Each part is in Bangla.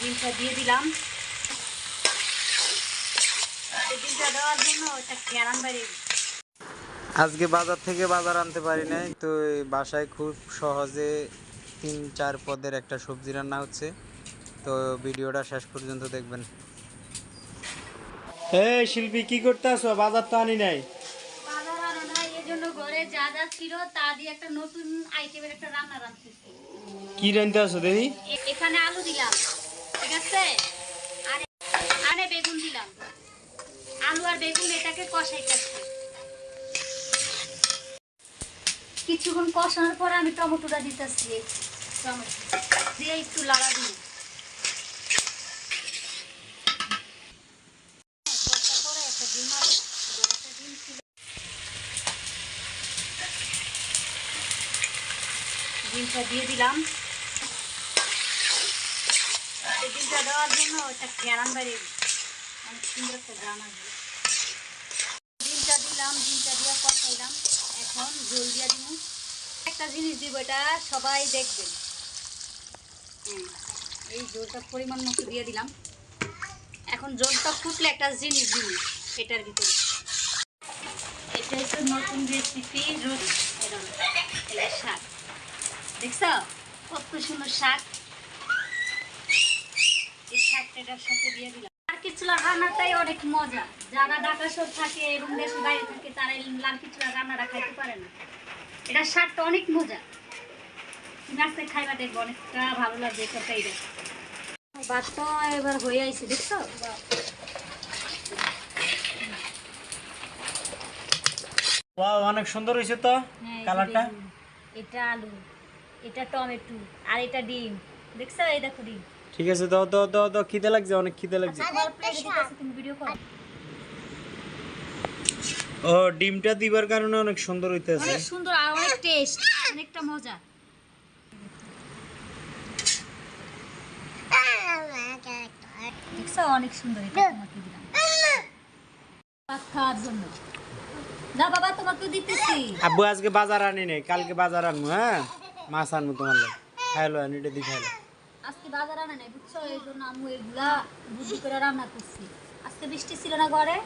ডিমটা দিয়ে দিলাম। ডিমটা দেওয়ার জন্য একটা ক্যারাম বাইরে আজকে বাজার থেকে বাজার আনতে পারি নাই তো বাসায় খুব সহজে তিন চার পদের একটা সবজি রান্না হচ্ছে। তো ভিডিওটা শেষ পর্যন্ত দেখবেন। এই শিল্পী কি করতে আসো বাজার তো আনি নাই। বাজার আনো না এই জন্য ঘরে যা যা ছিল তা দিয়ে একটা নতুন আইটেমের একটা রান্না রাঁধতেছি। কি রানতে আসো দেখি এখানে আলু দিলাম। ঠিক আছে কিছুক্ষণ কষানোর পরে আমি টমেটোটা দিতেছি দিয়ে একটু লাড়া দিই। ডিমটা দিয়ে দিলাম। ডিমটা দেওয়ার জন্য একটা গ্রাম বাইরে অনেক সুন্দর একটা গ্রাম আসবে ডিমটা দিলাম ডিমটা দিয়ে কষাইলাম এখন জল দিয়ে দিব একটা জিনিস দিব এটা সবাই দেখবেন। হুম, এই জলটা পরিমাণ মতো দিয়ে দিলাম এখন জলটা ফুটলে একটা জিনিস দিব। এটার ভিতরে এটা হচ্ছে নতুন রেসিপি এটা এটা শাক দেখছ কত সুন্দর শাক। সাথে দিয়ে দিলাম। রান্নাটাই অনেক মজা। যারা ঢাকা শহর থাকে এবং দেশের বাইরে থাকে তারা এই লাড়কি রান্নাটা খাইতে পারে না। এটা শাকটা অনেক মজা। তুমি খাইবা দেখব অনেকটা ভালো লাগবে এটা এইটা ভাত তো এবার হয়ে আইছে দেখছ? ওয়াও অনেক সুন্দর হয়েছে তো হ্যাঁ, কালারটা। এটা আলু এটা টমেটো আর এটা ডিম। দেখছ এই দেখো ডিম। ঠিক আছে দাও দাও দাও দাও খিদে লাগছে অনেক খিদে লাগছে। করো ও ডিমটা দিবার কারণে অনেক সুন্দর হইতেছে। অনেক সুন্দর আর অনেক টেস্ট অনেকটা মজা। দেখছ অনেক সুন্দর এটা তোমাকে দিলাম। খাওয়ার জন্য। না বাবা তোমাকে দিতেছি। আব্বু আজকে বাজার আনি নাই কালকে বাজার আনব হ্যাঁ? মাছ আনব তোমার লাগে। খাইলো আনি এটা দি খাইলো। আজকে বাজার আনা নাই বুঝছ? এই জন্য আমি এগুলা বুদ্ধি করে রান্না করছি। আজকে বৃষ্টি ছিল না ঘরে?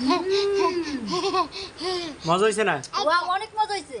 মজা হয়েছে না? ওয়া অনেক মজা হয়েছে